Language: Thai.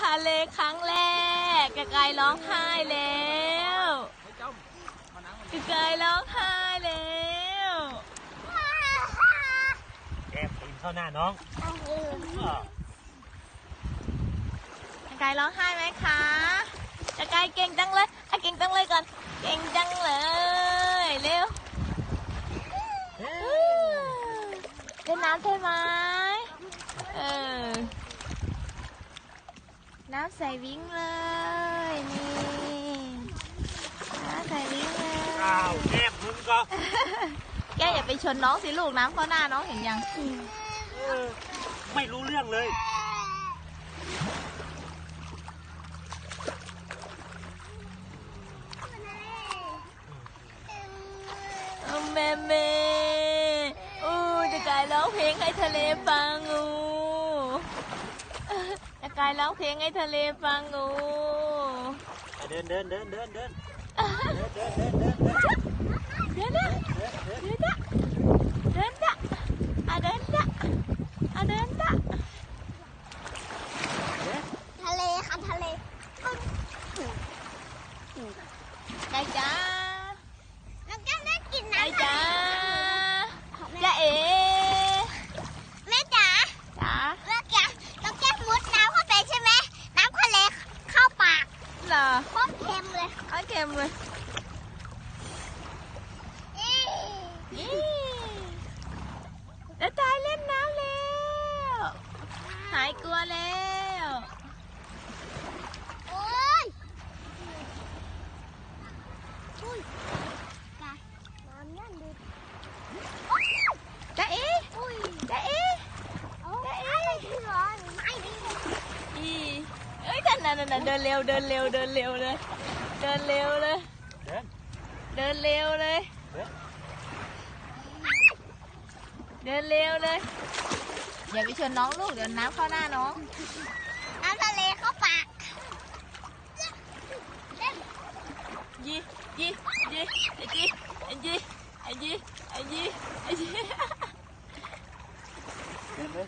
ทะเลครั้งแรกกะกายร้องไห้แล้วกะกายร้องไห้แล้วแอบปีนเข้าหน้าน้องอ้อกะกายร้องไห้ไหมคะกะกายเก่งจังเลยอะเก่งจังเลยก่อน เก่งจังเลยเร็วเฮ้ยเล่นน้ำใช่ไหมเออ น้ำใส่วิ่งเลยนี่น้ำใส่วิ่งเลยอ้าวแอบมึงก็ แกอย่าไปชนน้องสิลูกน้ำเข้าหน้าน้องเห็นยังเออไม่รู้เรื่องเลยโอ้แม่แม่อู้จะกายร้องเพลงให้ทะเลฟังอู้จะ กายร้องเพลงให้ทะเลฟังอู้เดินเดินเดินเดินเดินเดินเดินเดินเดินเดินเดินนะเดิน à kem rồi. Có kem rồi. Để tay lên nào leo. Hai cua leo. Ôi. Ui. Cái, làm nhanh được cái chạy. นั่นนั่นนั่นเดินเร็วเดินเร็วเดินเร็วเลย เดินเร็วเลย เดิน เดินเร็วเลย เดินเดินเร็วเลย อย่าไปชวนน้องลูกเดี๋ยวน้ำเข้าหน้าน้อง น้ำทะเลเข้าปากยี่ยี่ยี่ไอ้ยี่ไอ้ยี่ไอ้ยี่ไอ้ยี่ไอ้ยี่เดินเลย